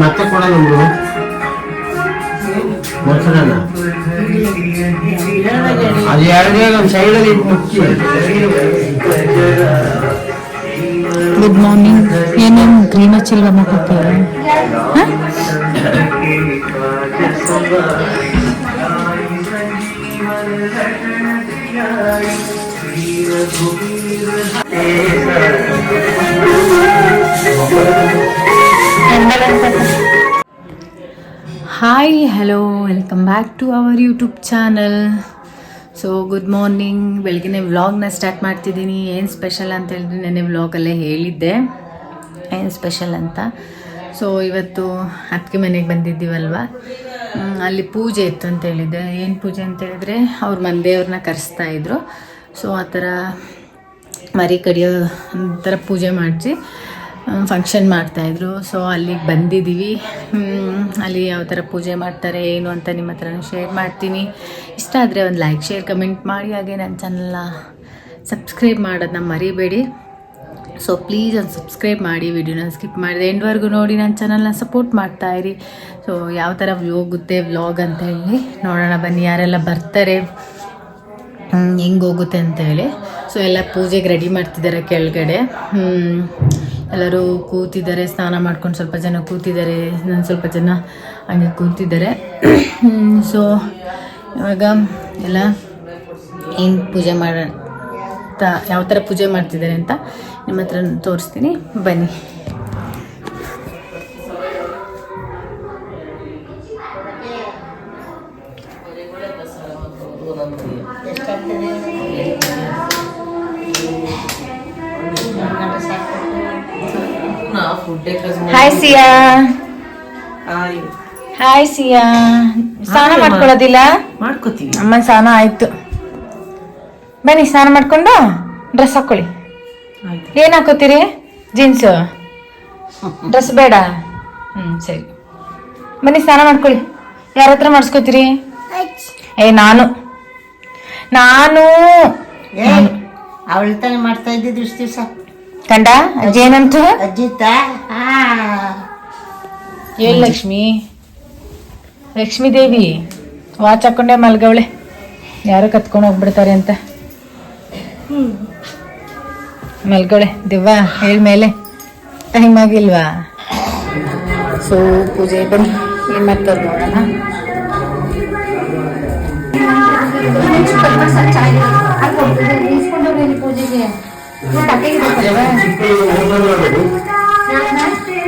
ಮತ್ತೆ ಕೊಡ ನಮ್ದು ಮೊಸರನ್ನ ಅದು ಎರಡೇ ಒಂದು ಸೈಡಲ್ಲಿ ಮುಚ್ಚಿ ಗುಡ್ ಮಾರ್ನಿಂಗ್ ಏನೇನು ಗ್ರೀನ್ ಹಚ್ಚಿಲ್ವ ಮುಖಕ್ಕೆ hi hello welcome back to our YouTube channel so good morning ಬೆಳಗ್ಗೆ ವ್ಲಾಗ್ನ ಸ್ಟಾರ್ಟ್ ಮಾಡ್ತಿದ್ದೀನಿ. ಏನು ಸ್ಪೆಷಲ್ ಅಂತ ಹೇಳಿದ್ರೆ ನೆನ್ನೆ ವ್ಲಾಗಲ್ಲೇ ಹೇಳಿದ್ದೆ. ಏನು ಸ್ಪೆಷಲ್ ಅಂತ? ಸೊ ಇವತ್ತು ಅತ್ತಿಗೆ ಮನೆಗೆ ಬಂದಿದ್ದೀವಲ್ವ? ಅಲ್ಲಿ ಪೂಜೆ ಇತ್ತು ಅಂತ ಹೇಳಿದ್ದೆ. ಏನು ಪೂಜೆ ಅಂತ ಹೇಳಿದ್ರೆ, ಅವ್ರ ಮಂದೇವ್ರನ್ನ ಕರೆಸ್ತಾ ಇದ್ರು. ಸೊ ಆ ಥರ ಮರಿ ಕಡಿಯೋ ಥರ ಪೂಜೆ ಮಾಡಿಸಿ. ಫಂಕ್ಷನ್ ಮಾಡ್ತಾಯಿದ್ರು ಸೊ ಅಲ್ಲಿಗೆ ಬಂದಿದ್ದೀವಿ ಅಲ್ಲಿ ಯಾವ ಥರ ಪೂಜೆ ಮಾಡ್ತಾರೆ, ಏನು ಅಂತ ನಿಮ್ಮ ಹತ್ರನೂ ಶೇರ್ ಮಾಡ್ತೀನಿ. ಇಷ್ಟ ಆದರೆ ಒಂದು ಲೈಕ್ ಶೇರ್ ಕಮೆಂಟ್ ಮಾಡಿ. ಹಾಗೆ ನನ್ನ ಚಾನಲ್ನ ಸಬ್ಸ್ಕ್ರೈಬ್ ಮಾಡೋದನ್ನ ಮರಿಬೇಡಿ. ಸೊ ಪ್ಲೀಸ್ ಒಂದು ಸಬ್ಸ್ಕ್ರೈಬ್ ಮಾಡಿ. ವಿಡಿಯೋನ ಸ್ಕಿಪ್ ಮಾಡಿದೆ. ಎಂಡ್ವರೆಗೂ ನೋಡಿ ನನ್ನ ಚಾನಲ್ನ ಸಪೋರ್ಟ್ ಮಾಡ್ತಾ ಇರಿ. ಸೊ ಯಾವ ಥರ ಹೋಗುತ್ತೆ ವ್ಲಾಗ್ ಅಂತ ಹೇಳಿ ನೋಡೋಣ. ಬನ್ನಿ, ಯಾರೆಲ್ಲ ಬರ್ತಾರೆ ಹೆಂಗೆ ಹೋಗುತ್ತೆ ಅಂತೇಳಿ ಸೊ ಎಲ್ಲ ಪೂಜೆಗೆ ರೆಡಿ ಮಾಡ್ತಿದ್ದಾರೆ ಕೆಳಗಡೆ. ಎಲ್ಲರೂ ಕೂತಿದ್ದಾರೆ, ಸ್ನಾನ ಮಾಡ್ಕೊಂಡು ಸ್ವಲ್ಪ ಜನ ಕೂತಿದ್ದಾರೆ ನಾನು ಸ್ವಲ್ಪ ಜನ ಹಂಗೆ ಕೂತಿದ್ದಾರೆ. ಸೊ ಇವಾಗ ಎಲ್ಲ ಏನು ಪೂಜೆ ಮಾಡ ಯಾವ ಥರ ಪೂಜೆ ಮಾಡ್ತಿದ್ದಾರೆ ಅಂತ ನಿಮ್ಮ ಹತ್ರ ತೋರಿಸ್ತೀನಿ. ಬನ್ನಿ. ಹಾಯ್ ಸಿಯಾ ಹಾಯ್ ಸಿಯಾ ಸ್ನಾನ ಮಾಡ್ಕೊಳ್ಳೋದಿಲ್ಲ? ಮಾಡ್ಕೋತೀವಿ. ಅಮ್ಮನ ಸ್ನಾನ ಆಯ್ತು. ಬನ್ನಿ ಸ್ನಾನ ಮಾಡ್ಕೊಂಡು ಡ್ರೆಸ್ ಹಾಕೊಳ್ಳಿ. ಏನು ಹಾಕೋತೀರಿ? ಜೀನ್ಸು ಡ್ರೆಸ್ ಬೇಡ? ಹ್ಮ್ ಸರಿ. ಬನ್ನಿ ಸ್ನಾನ ಮಾಡ್ಕೊಳ್ಳಿ. ಯಾರ ಹತ್ರ ಮಾಡಿಸ್ಕೋತೀರಿ? ಏ ನಾನು. ನಾನು. ಅವಳ ತಾನೇ ಮಾಡ್ತಾ ಇದ್ದಿದ್ದು ಇಷ್ಟು ದಿವಸ ಕಂಡ? ಅಜ್ಜಿ ಏನಂತು? ಅಜ್ಜಿತ ಏಳ್ ಲಕ್ಷ್ಮಿ ಲಕ್ಷ್ಮೀ ದೇವಿ ವಾಚ್ ಹಾಕೊಂಡೆ ಮಲ್ಗವಳೆ. ಯಾರು ಕತ್ಕೊಂಡು ಹೋಗ್ಬಿಡ್ತಾರೆ ಅಂತ. ಮಲ್ಗವಳೆ ದಿವ್ವ ಹೇಳ ಮೇಲೆ. ಟೈಮ್ ಆಗಿಲ್ವಾ? ಸೊ ಪೂಜೆ ಬನ್ನಿ ಏನು ಮಾಡ್ತಾರೆ ನೋಡೋಣ.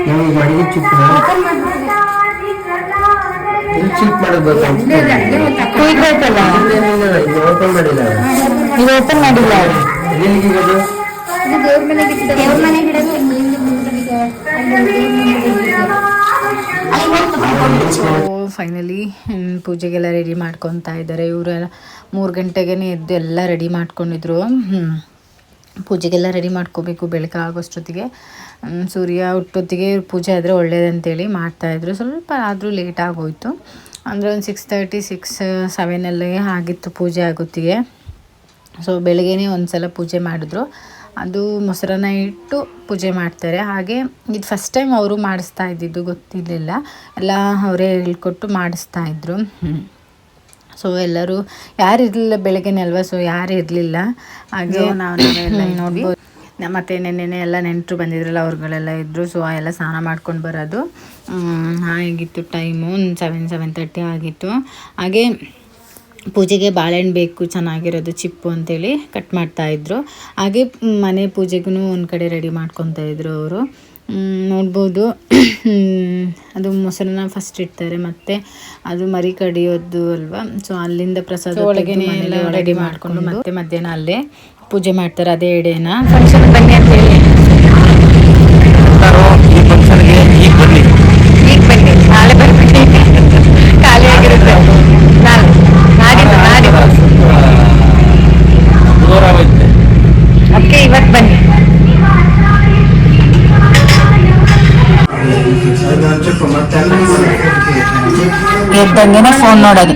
ನಮಗೆ ಮಡಿಗೆ ಚಿಕ್ಕ ಇಲ್ಲಿ ಚಿಕ್ಕ ಮಾಡಬೇಕು ಕುಯ್ಬೇಕಲ್ಲ? ಓಪನ್ ಮಾಡಿಲ್ಲ. ಇದು ಓಪನ್ ಮಾಡಿಲ್ಲ. ಎಲ್ಲಿಗೆ ಇರೋದು? ಸೊ ಫೈನಲಿ ಪೂಜೆಗೆಲ್ಲ ರೆಡಿ ಮಾಡ್ಕೊತಾ ಇದ್ದಾರೆ. ಇವರೆಲ್ಲ ಮೂರು ಗಂಟೆಗೆ ಎದ್ದು ಎಲ್ಲ ರೆಡಿ ಮಾಡ್ಕೊಂಡಿದ್ರು. ಹ್ಮ್. ಪೂಜೆಗೆಲ್ಲ ರೆಡಿ ಮಾಡ್ಕೋಬೇಕು ಬೆಳಕಾಗೋಷ್ಟೊತ್ತಿಗೆ ಹ್ಮ್, ಸೂರ್ಯ ಹುಟ್ಟೊತ್ತಿಗೆ ಪೂಜೆ ಆದರೆ ಒಳ್ಳೇದಂತೇಳಿ ಮಾಡ್ತಾಯಿದ್ರು ಸ್ವಲ್ಪ ಆದರೂ ಲೇಟ್ ಆಗೋಯ್ತು. ಅಂದರೆ ಒಂದು ಸಿಕ್ಸ್ ತರ್ಟಿ ಸಿಕ್ಸ್ ಸೆವೆನಲ್ಲಿ ಆಗಿತ್ತು ಪೂಜೆ ಆಗೋತ್ತಿಗೆ. ಸೊ ಬೆಳಗ್ಗೆನೇ ಒಂದು ಸಲ ಪೂಜೆ ಮಾಡಿದ್ರು. ಅದು ಮೊಸರನ್ನ ಇಟ್ಟು ಪೂಜೆ ಮಾಡ್ತಾರೆ. ಹಾಗೆ ಇದು ಫಸ್ಟ್ ಟೈಮ್ ಅವರು ಮಾಡಿಸ್ತಾ ಇದ್ದಿದ್ದು ಗೊತ್ತಿರಲಿಲ್ಲ. ಎಲ್ಲ ಅವರೇ ಹೇಳ್ಕೊಟ್ಟು ಮಾಡಿಸ್ತಾ ಇದ್ರು. ಸೊ ಎಲ್ಲರೂ ಯಾರು ಇರಲಿಲ್ಲ ಬೆಳಗ್ಗೆನೆ ಅಲ್ವಾ? ಸೊ ಯಾರು ಇರಲಿಲ್ಲ. ಹಾಗೆ ನಾವು ನೋಡ್ಬೋದು ನ- ಮತ್ತೆ ನೆನ್ನೆನೆ ಎಲ್ಲ ನೆಂಟರು ಬಂದಿದ್ರಲ್ಲ ಅವ್ರುಗಳೆಲ್ಲ ಇದ್ದರು ಸೊ ಎಲ್ಲ ಸ್ನಾನ ಮಾಡ್ಕೊಂಡು ಬರೋದು. ಆಗಿತ್ತು ಟೈಮು ಸೆವೆನ್ ಸೆವೆನ್ ತರ್ಟಿ ಆಗಿತ್ತು. ಹಾಗೆ ಪೂಜೆಗೆ ಬಾಳೆಹಣ್ಣು ಬೇಕು ಚೆನ್ನಾಗಿರೋದು ಚಿಪ್ಪು ಅಂತೇಳಿ ಕಟ್ ಮಾಡ್ತಾಯಿದ್ರು ಹಾಗೆ ಮನೆ ಪೂಜೆಗೂ ಒಂದು ಕಡೆ ರೆಡಿ ಮಾಡ್ಕೊತಾ ಇದ್ರು ಅವರು. ನೋಡ್ಬೋದು. ಅದು ಮೊಸರನ್ನ ಫಸ್ಟ್ ಇಡ್ತಾರೆ ಮತ್ತೆ ಅದು ಮರಿ ಕಡಿಯೋದು ಅಲ್ವಾ? ಸೊ ಅಲ್ಲಿಂದ ಪ್ರಸಾದ ಒಳಗೆ ಎಲ್ಲ ರೆಡಿ ಮಾಡಿಕೊಂಡು ಮತ್ತೆ ಮಧ್ಯಾಹ್ನ ಅಲ್ಲೇ ಪೂಜೆ ಮಾಡ್ತಾರೆ ಅದೇ ಎಡೆನ ಫಂಕ್ಷನ್ ಬನ್ನಿ ಅಂತ ಹೇಳಿ. ಈಗ ಬನ್ನಿ. ಈಗ ಬನ್ನಿ. ನಾಳೆ ಖಾಲಿಯಾಗಿರುತ್ತೆ ನಾಳೆ. ನಾಡಿದ್ದು ನಾಡಿದ್ದು. ಅದಕ್ಕೆ ಇವತ್ತು ಬನ್ನಿ. ಎದ್ದಂಗೆನೇ ಫೋನ್ ನೋಡೋದು.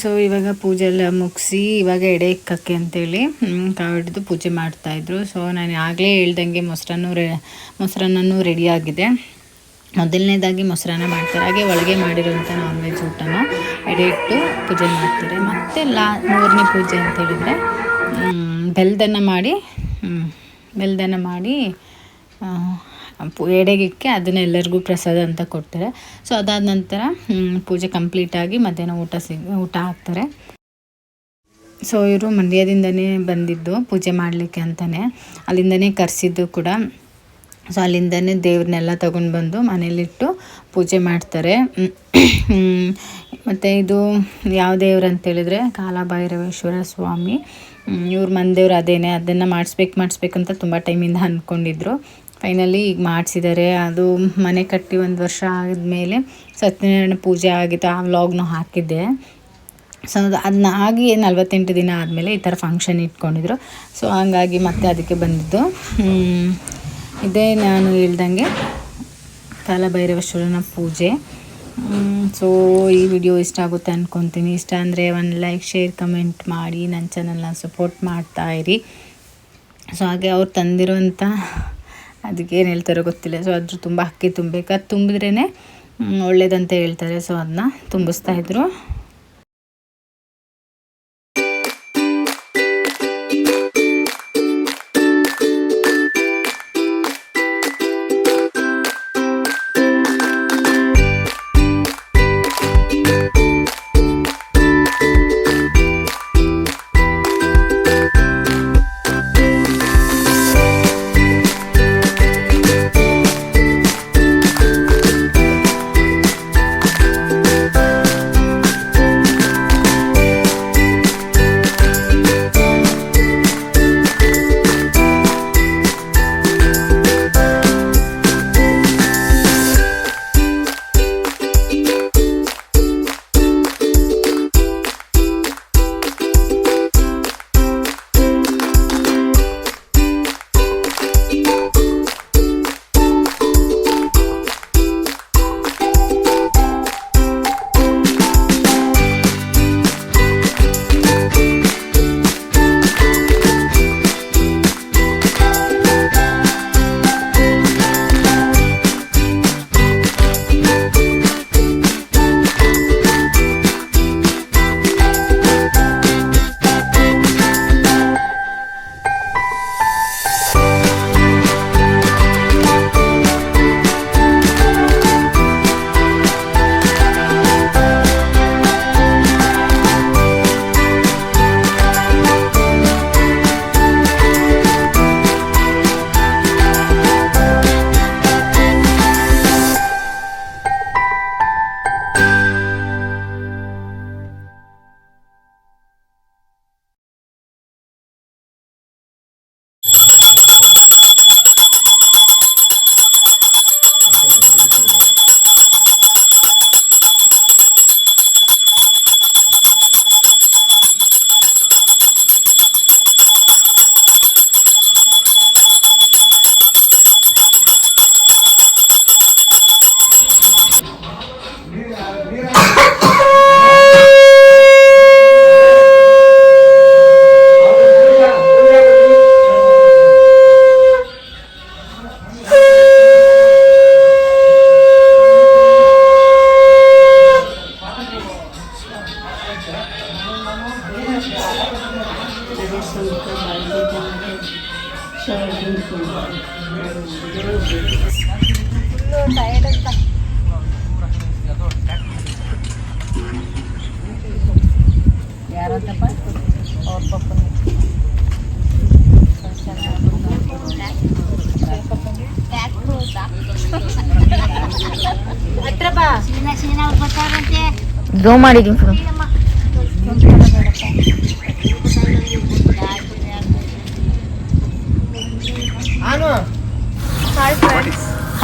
ಸೊ ಇವಾಗ ಪೂಜೆ ಎಲ್ಲ ಮುಗಿಸಿ, ಇವಾಗ ಎಡೆ ಇಕ್ಕಕ್ಕೆ ಅಂತೇಳಿ ಕಾವು ಹಿಡಿದು ಪೂಜೆ ಮಾಡ್ತಾಯಿದ್ರು ಸೊ ನಾನು ಆಗಲೇ ಹೇಳ್ದಂಗೆ ಮೊಸರನ್ನು ರೆ ಮೊಸರನ್ನೂ ರೆಡಿಯಾಗಿದೆ ಮೊದಲನೇದಾಗಿ ಮೊಸರನ್ನ ಮಾಡ್ತಾರೆ. ಹಾಗೆ ಒಳಗೆ ಮಾಡಿರೋಂಥ ನಾನ್ ವೆಜ್ ಊಟನ ಎಡೆ ಇಟ್ಟು ಪೂಜೆ ಮಾಡ್ತಾರೆ. ಮತ್ತು ಲಾ, ಮೂರನೇ ಪೂಜೆ ಅಂತ ಹೇಳಿದರೆ ಬೆಲ್ದನ್ನ ಮಾಡಿ ಬೆಲ್ದನ್ನು ಮಾಡಿ ಎಡೆಗಿಕ್ಕೆ ಅದನ್ನ ಎಲ್ಲರಿಗೂ ಪ್ರಸಾದ ಅಂತ ಕೊಡ್ತಾರೆ. ಸೊ ಅದಾದ ನಂತರ ಪೂಜೆ ಕಂಪ್ಲೀಟಾಗಿ ಮಧ್ಯಾಹ್ನ ಊಟ ಸಿಗ್ ಊಟ ಹಾಕ್ತಾರೆ. ಸೊ ಇವರು ಮಂಡ್ಯದಿಂದನೇ ಬಂದಿದ್ದು ಪೂಜೆ ಮಾಡಲಿಕ್ಕೆ ಅಂತಲೇ ಅಲ್ಲಿಂದನೇ ಕರೆಸಿದ್ದು ಕೂಡ. ಸೊ ಅಲ್ಲಿಂದನೇ ದೇವ್ರನ್ನೆಲ್ಲ ತಗೊಂಡು ಬಂದು ಮನೇಲಿಟ್ಟು ಪೂಜೆ ಮಾಡ್ತಾರೆ. ಮತ್ತು ಇದು ಯಾವ ದೇವ್ರು ಅಂತೇಳಿದರೆ ಕಾಲಭೈರವೇಶ್ವರ ಸ್ವಾಮಿ. ಇವ್ರ ಮನದೇವ್ರು ಅದೇನೆ. ಅದನ್ನು ಮಾಡಿಸ್ಬೇಕು ಮಾಡಿಸ್ಬೇಕಂತ ತುಂಬ ಟೈಮಿಂದ ಅಂದ್ಕೊಂಡಿದ್ರು ಫೈನಲಿ ಈಗ ಮಾಡಿಸಿದ್ದಾರೆ ಅದು ಮನೆ ಕಟ್ಟಿ ಒಂದು ವರ್ಷ ಆದಮೇಲೆ ಸತ್ಯನಾರಾಯಣ ಪೂಜೆ ಆಗಿತ್ತು ಆ ವ್ಲಾಗ್ನು ಹಾಕಿದ್ದೆ. ಸೊ ಅದು ಅದನ್ನ ಆಗಿ ನಲ್ವತ್ತೆಂಟು ದಿನ ಆದಮೇಲೆ ಈ ಥರ ಫಂಕ್ಷನ್ ಇಟ್ಕೊಂಡಿದ್ರು. ಸೊ ಹಂಗಾಗಿ ಮತ್ತೆ ಅದಕ್ಕೆ ಬಂದಿದ್ದು. ಇದೇ ನಾನು ಹೇಳ್ದಂಗೆ ಕಾಲಭೈರವೇಶ್ವರನ ಪೂಜೆ. ಸೊ ಈ ವಿಡಿಯೋ ಇಷ್ಟ ಆಗುತ್ತೆ ಅಂದ್ಕೊತೀನಿ ಇಷ್ಟ ಅಂದರೆ ಒಂದು ಲೈಕ್ ಶೇರ್ ಕಮೆಂಟ್ ಮಾಡಿ. ನನ್ನ ಚಾನಲ್ನ ಸಪೋರ್ಟ್ ಇರಿ. ಸೊ ಹಾಗೆ ಅವ್ರು ತಂದಿರೋಂಥ ಅದಕ್ಕೆ ಏನು ಹೇಳ್ತಾರೋ ಗೊತ್ತಿಲ್ಲ. ಸೊ ಅದ್ರ ತುಂಬ ಅಕ್ಕಿ ತುಂಬಬೇಕು ಅದು ತುಂಬಿದ್ರೇ ಒಳ್ಳೇದಂತ ಹೇಳ್ತಾರೆ. ಸೊ ಅದನ್ನ ತುಂಬಿಸ್ತಾ ಇದ್ರು. ಯಾರಂತಪ್ಪ ಅವ್ರ ಪಪ್ಪನ ಹತ್ರ ಬಾ ಜೋ ಮಾಡಿದ್ದೀನಿ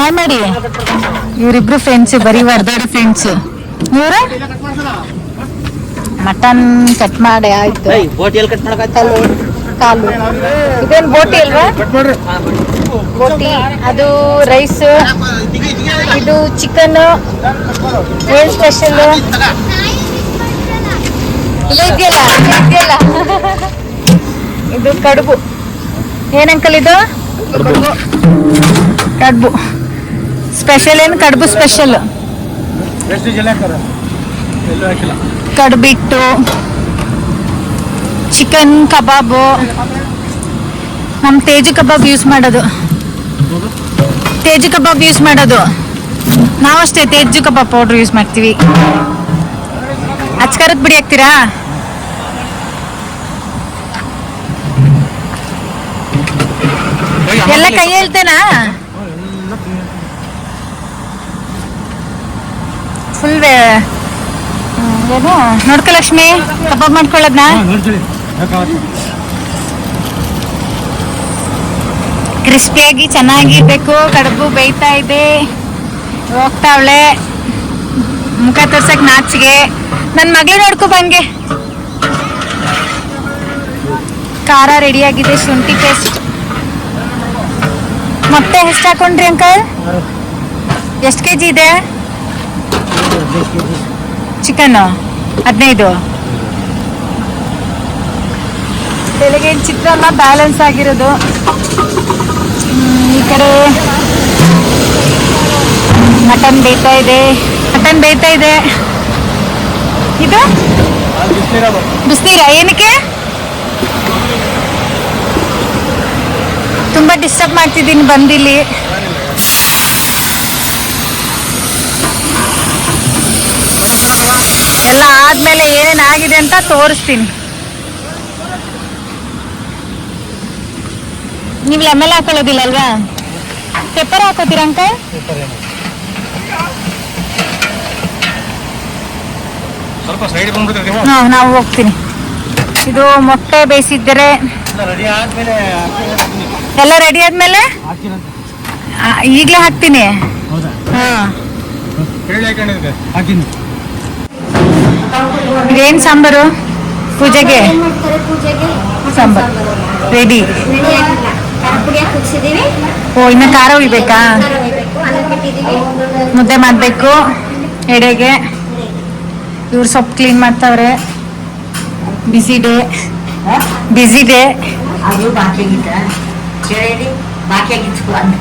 ಹಾಯ್ ಮಾಡಿ ಇವರಿಬ್ರು ಫ್ರೆಂಡ್ಸ್ ಬರೀ ವರ್ದಾಡ ಫ್ರೆಂಡ್ಸ್ ಇವ್ರ? ಮಟನ್ ಕಟ್ ಮಾಡಿ ಆಯ್ತು. ಕಾಲು. ಇದೇನು ಬೋಟಿ ಅಲ್ವಾ? ಬೋಟಿ. ಅದು ರೈಸ್ ಇದು ಚಿಕನ್ ಏನ್ ಸ್ಪೆಷಲ್ ಇದು ಇದೆಯಲ್ಲ? ಇದು ಇದೆಯಲ್ಲ? ಇದು ಕಡುಬು. ಏನಂಕಲ್ ಇದು? ಕಡುಬು. ಸ್ಪೆಷಲ್ ಏನು? ಕಡುಬು ಸ್ಪೆಷಲ್. ಕಡುಬಿಟ್ಟು ಚಿಕನ್ ಕಬಾಬು. ನಮ್ಮ ತೇಜು ಕಬಾಬ್ ಯೂಸ್ ಮಾಡೋದು. ತೇಜು ಕಬಾಬ್ ಯೂಸ್ ಮಾಡೋದು. ನಾವಷ್ಟೇ ತೇಜು ಕಬಾಬ್ ಪೌಡ್ರ್ ಯೂಸ್ ಮಾಡ್ತೀವಿ. ಅಚ್ಕಾರದ ಬಿಡಿ ಹಾಕ್ತೀರಾ? ಎಲ್ಲ ಕೈ ಹೇಳ್ತೇನಾ ಫುಲ್ ಏನು? ನೋಡ್ಕೊ ಲಕ್ಷ್ಮಿ ಕಬಾಬ್ ಮಾಡ್ಕೊಳ್ಳೋದ್ನ? ಕ್ರಿಸ್ಪಿಯಾಗಿ ಚೆನ್ನಾಗಿರ್ಬೇಕು ಕಡುಬು ಬೇಯ್ತಾ ಇದೆ. ಹೋಗ್ತಾವಳೆ ಮುಖ ತೋರ್ಸಕ್ ನಾಚಿಗೆ ನನ್ನ ಮಗಳು ನೋಡ್ಕೊ ಬಂಗೆ. ಖಾರ ರೆಡಿಯಾಗಿದೆ ಶುಂಠಿ ಪೇಸ್ಟ್ ಮತ್ತೆ ಎಷ್ಟು ಹಾಕೊಂಡ್ರಿ ಅಂಕಲ್? ಎಷ್ಟು ಕೆ ಜಿ ಇದೆ? ಚಿಕನ್ ಹದಿನೈದು. ಬೆಳಗ್ಗೆ ಚಿತ್ರಾನ್ನ ಬ್ಯಾಲೆನ್ಸ್ ಆಗಿರೋದು? ಈ ಕಡೆ ಮಟನ್ ಬೇಯ್ತಾ ಇದೆ. ಮಟನ್ ಬೇಯ್ತಾ ಇದೆ. ಇದು? ಬಿಸ್ನೀರ. ಏನಕ್ಕೆ? ತುಂಬಾ ಡಿಸ್ಟರ್ಬ್ ಮಾಡ್ತಿದ್ದೀನಿ ಬಂದಿಲ್ಲಿ. ಎಲ್ಲ ಆದ್ಮೇಲೆ ಏನೇನ್ ಆಗಿದೆ ಅಂತ ತೋರಿಸ್ತೀನಿ. ನೀವು ಎಲ್ ಹಾಕೊಳ್ಳೋದಿಲ್ಲ ಅಲ್ವಾ? ಪೆಪ್ಪರ್ ಹಾಕೋತೀರ ಅಂಕ ಸ್ವಲ್ಪ ಸೈಡ್ ಬಂದ್ಬಿಡ್ತೀವಿ ನಾವು? ಹೋಗ್ತೀನಿ. ಇದು ಮೊಟ್ಟೆ ಬೇಯಿಸಿದ್ದರೆ ರೆಡಿ ಆದ್ಮೇಲೆ ಎಲ್ಲ ರೆಡಿ ಆದ್ಮೇಲೆ? ಈಗ್ಲೇ ಹಾಕ್ತೀನಿ. ಹೌದಾ? ಹಾ. ಇದೇನ್ ಸಾಂಬಾರು ಪೂಜೆಗೆ? ಸಾಂಬಾರ್ ರೆಡಿ ಓ ಇನ್ನು ಖಾರ ಉಯ್ಬೇಕಾ ಮುದ್ದೆ ಮಾಡಬೇಕು. ಎಡೆಗೆ. ಇವ್ರು ಸೊಪ್ಪು ಕ್ಲೀನ್ ಮಾಡ್ತಾವ್ರೆ. ಬಿಸಿ ಡೇ ಬಿಸಿ ಡೇ ಅದು ಬಾಕಿಯಾಗಿತ್ತ ಕೇಳಿ ಬಾಕಿಯಾಗಿತ್ತು ಅಂತ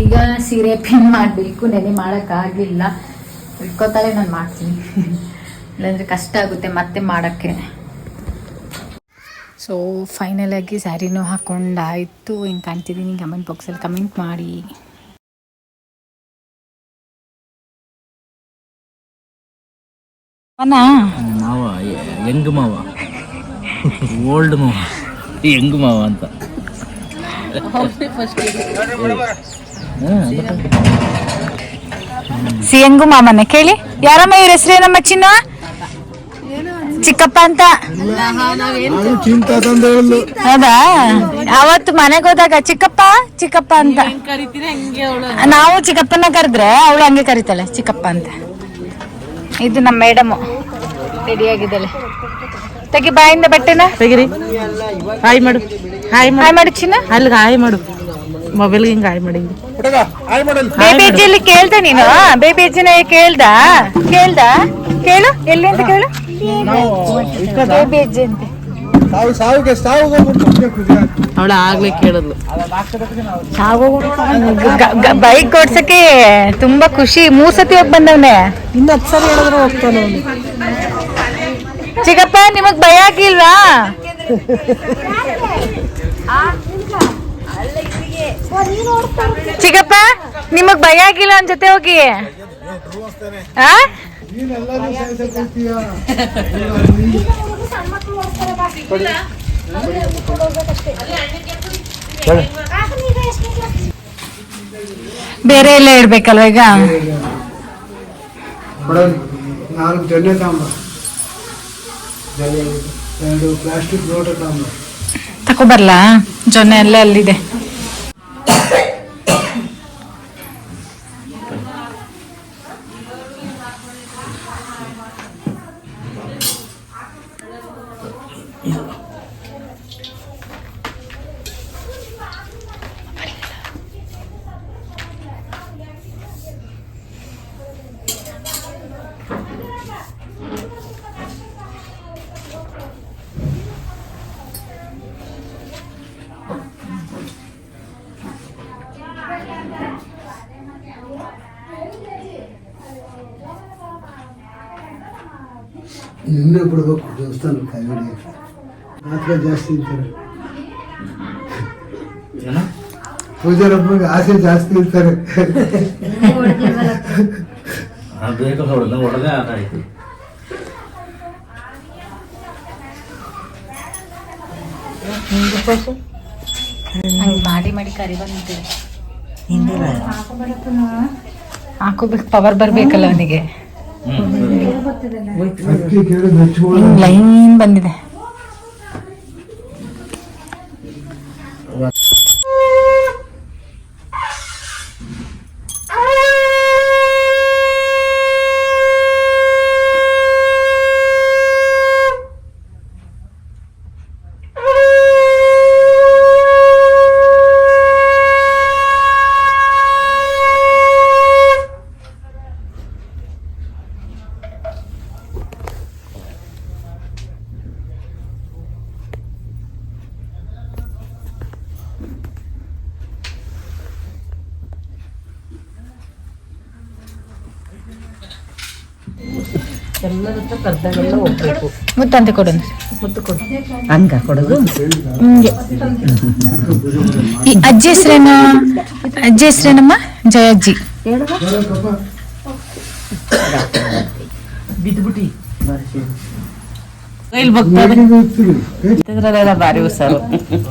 ಈಗ ಸೀರೆ ಪಿನ್ ಮಾಡಬೇಕು ನೆನೆ ಮಾಡೋಕ್ಕಾಗಲಿಲ್ಲ. ಇಟ್ಕೋತಾಳೆ ನಾನು ಮಾಡ್ತೀನಿ. ಇಲ್ಲಾಂದರೆ ಕಷ್ಟ ಆಗುತ್ತೆ ಮತ್ತೆ ಮಾಡೋಕ್ಕೆ. ಸೊ ಫೈನಲಾಗಿ ಆಗಿ ಸ್ಯಾರಿನೂ ಹಾಕ್ಕೊಂಡಾಯಿತು ಹಿಂಗೆ ಕಾಣ್ತಿದ್ದೀನಿ ಕಮೆಂಟ್ ಬಾಕ್ಸಲ್ಲಿ ಕಮೆಂಟ್ ಮಾಡಿ. ಮಾವ ಯಂಗ್ ಮಾವ? ಓಲ್ಡ್ ಮಾವ. ಯಂಗ್ ಮಾವ ಅಂತ. ಸಿಯಂಗು ಮಾಮನೆ ಕೇಳಿ. ಯಾರಮ್ಮ ಇವ್ರ ಹೆಸರು ಏನಮ್ಮ ಚಿನ್ನ? ಚಿಕ್ಕಪ್ಪ ಅಂತ? ಹೌದಾ? ಅವತ್ತು ಮನೆಗೆ ಹೋದಾಗ ಚಿಕ್ಕಪ್ಪ ಚಿಕ್ಕಪ್ಪ ಅಂತ. ನಾವು ಚಿಕ್ಕಪ್ಪನ ಕರೆದ್ರೆ ಅವಳು ಹಂಗೆ ಕರಿತಾಳೆ ಚಿಕ್ಕಪ್ಪ ಅಂತ. ಇದು ನಮ್ಮ ಮೇಡಮ್. ರೆಡಿ ಆಗಿದ್ದಾಳೆ. ತೆಗಿ ಬಾಯಿಂದ ಬಟ್ಟೆನ. ತೆಗಿರಿ. ಹಾಯ್ ಮಾಡು. ಹಾಯ್ ಮಾಡು. ಹಾಯ್ ಮಾಡು ಚಿನ್ನ. ಅಲ್ಲಿಗೆ ಹಾಯ್ ಮಾಡು. ಮೊಬೈಲ್ಗೆ ಹಿಂಗ್ ಹಾಯ್ ಮಾಡಿ. ಬೇಬಿ ಅಜ್ಜಿಯಲ್ಲಿ ಕೇಳ್ದ ನೀನು? ಬೇಬಿ ಅಜ್ಜಿನ ಕೇಳ್ದ? ಕೇಳ್ದ? ಕೇಳು ಎಲ್ಲಿ ಅಂತ ಕೇಳು? ಬೇಬಿ ಅಜ್ಜಿ ಅಂತೆ. ಸಾವು ಸಾವಿಗೆ ಸಾವು ಅವಳ ಆಗ್ಲೇ ಕೇಳಿದ್ಲು. ಬೈಕ್ ಓಡ್ಸಕ್ಕೆ ತುಂಬಾ ಖುಷಿ. ಮೂರ್ ಸತಿ ಹೋಗಿ ಬಂದವನೆ. ಇನ್ನು ಹತ್ತು ಸಲ ಹೇಳಿದ್ರು ಹೋಗ್ತಾನೆ ಅವನು. ಚಿಕ್ಕಪ್ಪ ನಿಮಗ್ ಭಯ ಆಗಿಲ್ವಾ ಚಿಕ್ಕಪ್ಪ ನಿಮಗ್ ಭಯ ಆಗಿಲ್ಲ ಅವನ್ ಜೊತೆ ಹೋಗಿ? ಬೇರೆ ಎಲ್ಲ ಇಡ್ಬೇಕಲ್ವ ಈಗ? ನಾಲ್ಕು ಜೊನ್ನೆ ತಾಂಬ. ಎರಡು ಪ್ಲಾಸ್ಟಿಕ್ ಲೋಟ ತಾಂಬ. ತಕೊಬರ್ಲಾ ಜೊನ್ನೆ ಎಲ್ಲ ಅಲ್ಲಿದೆ. ಮಾತ್ರ ಜಾಸ್ತಿ ಇರ್ತಾರೆ. ಪೂಜಾರ ಹಬ್ಬಕ್ಕೆ ಆಸೆ ಜಾಸ್ತಿ ಇರ್ತಾರೆ. ಮಾಡಿ ಮಾಡಿ ಕರಿ ಬಂದಿದೆ ಹಾಕೋಬೇಕು ಪವರ್ ಬರ್ಬೇಕಲ್ಲ ಅವನಿಗೆ. ಲೈನ್ ಬಂದಿದೆ. ಎಲ್ಲದಕ್ಕೂ ಮುತ್ತಂತೆ ಹೋಗ್ಬೇಕು ಮುತ್ತು ಕೊಡು. ಹಂಗ ಕೊಡೋದು? ಹಿಂಗೆ. ಈ ಅಜ್ಜಿ ಹೆಸ್ರೇನ? ಅಜ್ಜಿ ಹೆಸ್ರೇನಮ್ಮ? ಜಯಜ್ಜಿ. ಅಜ್ಜಿ ಇಲ್ಲಿ ಬಗ್ತಾರೆ ಹೋಗ್ತೀರಿ? ಇದ್ರಲ್ಲೆಲ್ಲ ಭಾರಿ ಹುಷಾರು.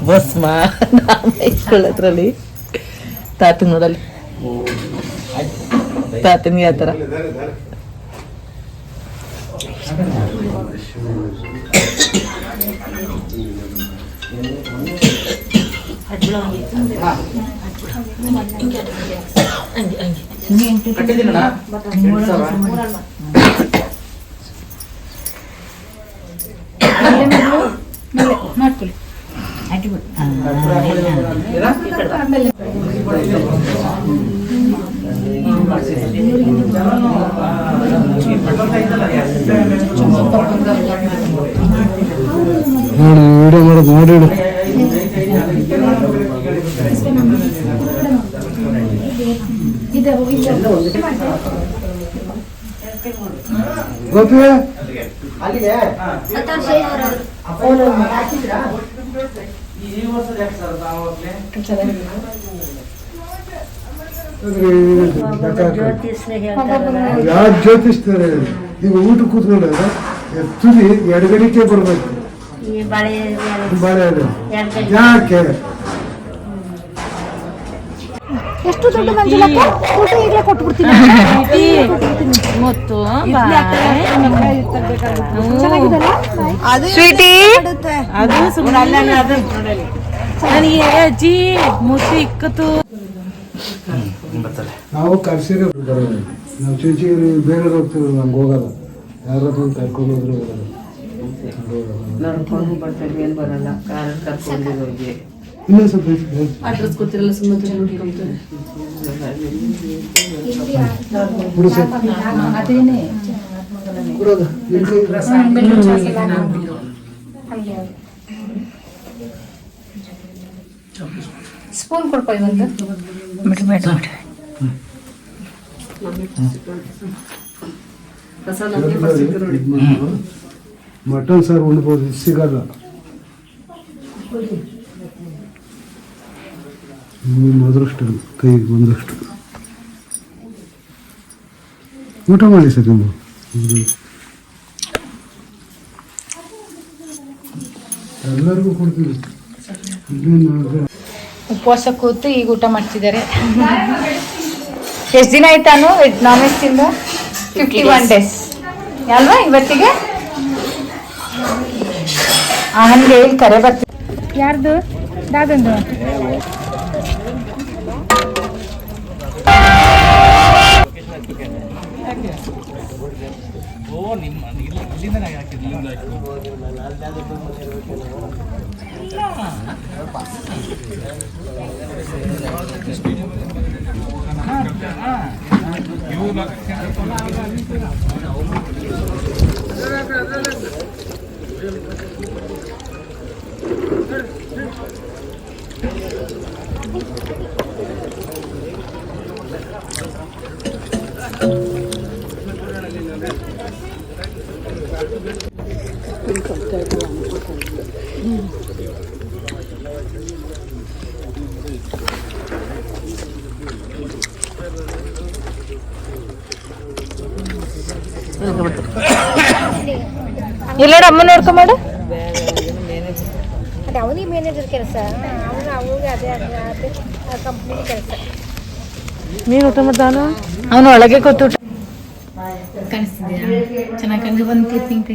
ಭಸ್ಮ. ಇಟ್ಕೊಳ್ಳೋದ್ರಲ್ಲಿ ತಾತ ನೋಡಲ್ಲಿ. ತಾತನಿಗೆ ಆ ಥರ ಮಾಡ್ಕೊಳ್ಳಿ ಅಡ್ಬಿಟ್ಟು ನೋಡಿ ವಿಡಿಯೋ ಮಾಡೋದು ನೋಡಿಡು ಗೋಪಿ ಯಾರು ಜ್ಯೋತಿಷ್ತಾರೆ ಈಗ ಊಟ ಕೂತ್ಕೊಂಡಾಗ ತುದಿ ಎಡಗಡಿಕೆ ಬರಬೇಕು. ಬಾಳೆ. ಯಾಕೆ? ಎಷ್ಟು ದೊಡ್ಡ ಮಂಜುಳಕ್ಕ? ಊಟ ಈಗಲೇ ಕೊಟ್ಬಿಡ್ತೀನಿ. ಮತ್ತು ಸ್ವೀಟಿ? ಅದು ಸುಮ್ಮನೆ ಅದು ನನಗೆ ಅಜ್ಜಿ ಮುಸಿ ಇಕ್ಕತು ನಾವು ಕರ್ಸಿರೋ ಬರೋದು ನಾವು ಚುಂಚಿಗೆ ಬೇರೆ ಹೋಗ್ತೀವಿ ನಮ್ಗೆ ಹೋಗಲ್ಲ. ಯಾರಾದ್ರೂ ಕರ್ಕೊಂಡು ಹೋದ್ರೆ ಹೋಗಲ್ಲ. ನಡ್ಕೊಂಡು ಬರ್ತಾರೆ ಏನು ಬರಲ್ಲ. ಕಾರ್ ಕರ್ಕೊಂಡು ಹೋಗಿ. ಇನ್ನೊಂದು ಸ್ವಲ್ಪ. ಅಡ್ರೆಸ್ ಗೊತ್ತಿರಲ್ಲ ಸುಮ್ಮನೆ. ಕೊಡೋದು. ಸ್ಪೂನ್ ಕೊಡ್ಕೊಳ್ಳಿ ಒಂದು ಬಿಡ್ಬೇಡ ಮಟನ್ ಸಾರು ಉಣ್ಬೋದು, ಸಿಗಲ್ಲ. ನಿಮ್ಮ ಅದೃಷ್ಟ ಕೈಗೆ ಬಂದಷ್ಟು ಊಟ ಮಾಡಿ ಸರ್ ನಿಮ್ಮ ಎಲ್ಲರಿಗೂ ಕೊಡ್ತೀವಿ ಉಪವಾಸ ಕೂತು ಈಗ ಊಟ ಮಾಡ್ತಿದ್ದಾರೆ. ಎಷ್ಟು ದಿನ ಆಯ್ತಾನು ನಾನ್ ವೆಜ್ ತಿಂದು? ಫಿಫ್ಟಿ ಒನ್ ಡೇಸ್ ಅಲ್ವಾ ಇವತ್ತಿಗೆ? ಆ, ಹಂಗೆ ಇಲ್ಲಿ ಕರೆ ಬರ್ತೀವಿ ಯಾರ್ದು? ದಾದಂದು ಓ ನಿಮ್ಮ ಇಲ್ಲಿಂದನೇ ಹಾಕಿದ್ದು Thank you. ಇಲ್ಲ ಅಮ್ಮ ಮಾಡು ಅದೇ ಅವನಿಗೆ ಮ್ಯಾನೇಜರ್ ಕೆಲಸ. ಅವನು ಅವ್ರಿಗೆ ಅದೇ ಅದೇ ಅದೇ ಕಂಪ್ನಿ ಕೆಲಸ. ನೀನು ಊಟ ಮಾಡ್ದಾನು ಅವನು ಒಳಗೆ ಕೂತು ಕಾಣಿಸ್ತಿದ್ಯಾ ಚೆನ್ನಾಗಿ ಕಾಣಿಸ್ ಒಂದು ಕ್ಲಿಪ್ಪಿಂಗ್